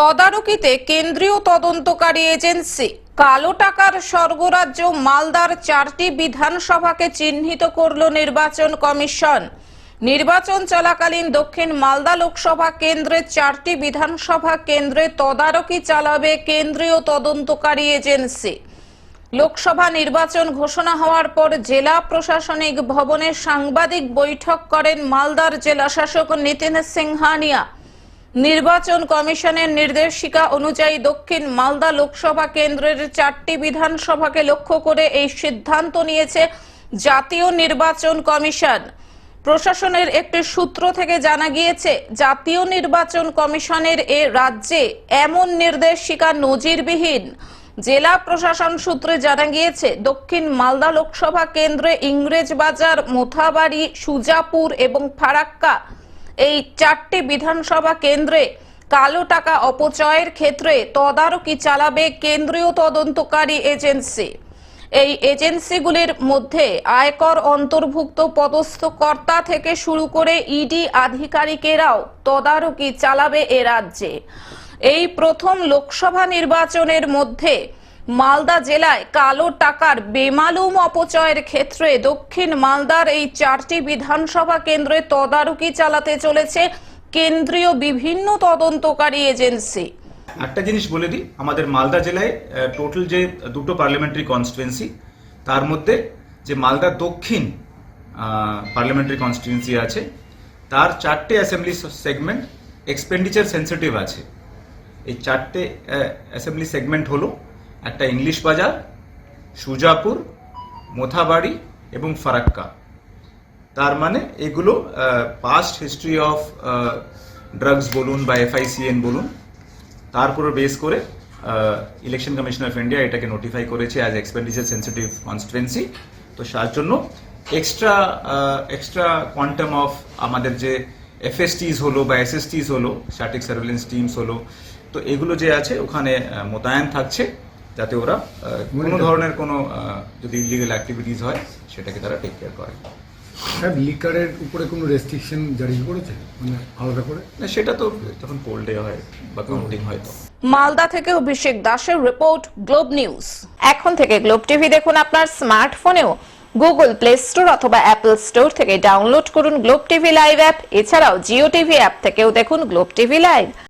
তদারকিতে কেন্দ্রীয় তদন্তকারী এজেন্সি কালো টাকার স্বর্গরাজ্য মালদার চারটি বিধানসভাকে চিহ্নিত করল নির্বাচন কমিশন। নির্বাচন চলাকালীন দক্ষিণ মালদা লোকসভা কেন্দ্রের চারটি বিধানসভা কেন্দ্রে তদারকি চালাবে কেন্দ্রীয় তদন্তকারী এজেন্সি। লোকসভা নির্বাচন ঘোষণা হওয়ার পর জেলা প্রশাসনিক ভবনে সাংবাদিক বৈঠক করেন মালদার জেলা শাসক নিতিন সিংহানিয়া। নির্বাচন কমিশনের নির্দেশিকা অনুযায়ী দক্ষিণ মালদা লোকসভা কেন্দ্রের চারটি বিধানসভাকে লক্ষ্য করে এই সিদ্ধান্ত নিয়েছে জাতীয় নির্বাচন কমিশন। প্রশাসনের একটি সূত্র থেকে জানা গিয়েছে, জাতীয় নির্বাচন কমিশনের এ রাজ্যে এমন নির্দেশিকা নজিরবিহীন। জেলা প্রশাসন সূত্রে জানা গিয়েছে, দক্ষিণ মালদা লোকসভা কেন্দ্রে ইংরেজবাজার, মোথাবাড়ি, সুজাপুর এবং ফারাক্কা এই চারটি বিধানসভা কেন্দ্রে কালো টাকা অপচয়ের ক্ষেত্রে তদারকি চালাবে কেন্দ্রীয় তদন্তকারী এজেন্সি। এই এজেন্সিগুলির মধ্যে আয়কর অন্তর্ভুক্ত পদস্থ কর্তা থেকে শুরু করে ইডি আধিকারিকেরাও তদারকি চালাবে এ রাজ্যে। এই প্রথম লোকসভা নির্বাচনের মধ্যে মালদা জেলায় কালো টাকার বেমালুম অপচয়ের ক্ষেত্রে দক্ষিণ মালদার এই চারটি বিধানসভা কেন্দ্রে তদারকি চালাতে চলেছে কেন্দ্রীয় বিভিন্ন তদন্তকারী এজেন্সি। একটা জিনিস বলে দিই, আমাদের মালদা জেলায় টোটাল যে দুটো পার্লামেন্টারি কনস্টিটুয়েন্সি তার মধ্যে যে মালদা দক্ষিণ পার্লামেন্টারি কনস্টিটুয়েন্সি আছে, তার চারটে অ্যাসেম্বলি সেগমেন্ট এক্সপেন্ডিচার সেন্সিটিভ আছে। এই চারটে অ্যাসেম্বলি সেগমেন্ট হলো একটা ইংলিশ বাজার, সুজাপুর, মোথাবাড়ি এবং ফারাক্কা। তার মানে এগুলো পাস্ট হিস্ট্রি অফ ড্রাগস বলুন বা এফআইসিএন বলুন, তার উপর বেস করে ইলেকশন কমিশন অফ ইন্ডিয়া এটাকে নোটিফাই করেছে অ্যাজ এক্সপেন্ডিচার সেন্সিটিভ কনস্টিটুয়েন্সি তো তার জন্য এক্সট্রা এক্সট্রা কোয়ান্টাম অফ আমাদের যে এফএসটিস হলো বা এসএসটিস হলো স্ট্যাটিক সার্ভেলেন্স টিমস হলো, তো এগুলো যে আছে, ওখানে মোতায়েন থাকছে। যাতে ওরা কোনো ধরনের কোনো যদি ইলিগাল অ্যাক্টিভিটিস হয় সেটাকে তারা টেক কেয়ার করে। স্যার লিকারের উপরে কোনো রেস্ট্রিকশন জারি করেছে? মানে আলাদা করে? না সেটা তো যখন পোল ডে হয় বা কাউন্টিং হয় তো মালদা থেকে অভিষেক দাসের রিপোর্ট গ্লোব নিউজ এখন থেকে গ্লোব টিভি দেখুন আপনার স্মার্টফোনেও গুগল প্লে স্টোর অথবা অ্যাপল স্টোর থেকে ডাউনলোড করুন গ্লোব টিভি লাইভ অ্যাপ এছাড়াও জিও টিভি অ্যাপ থেকেও দেখুন গ্লোব টিভি লাইভ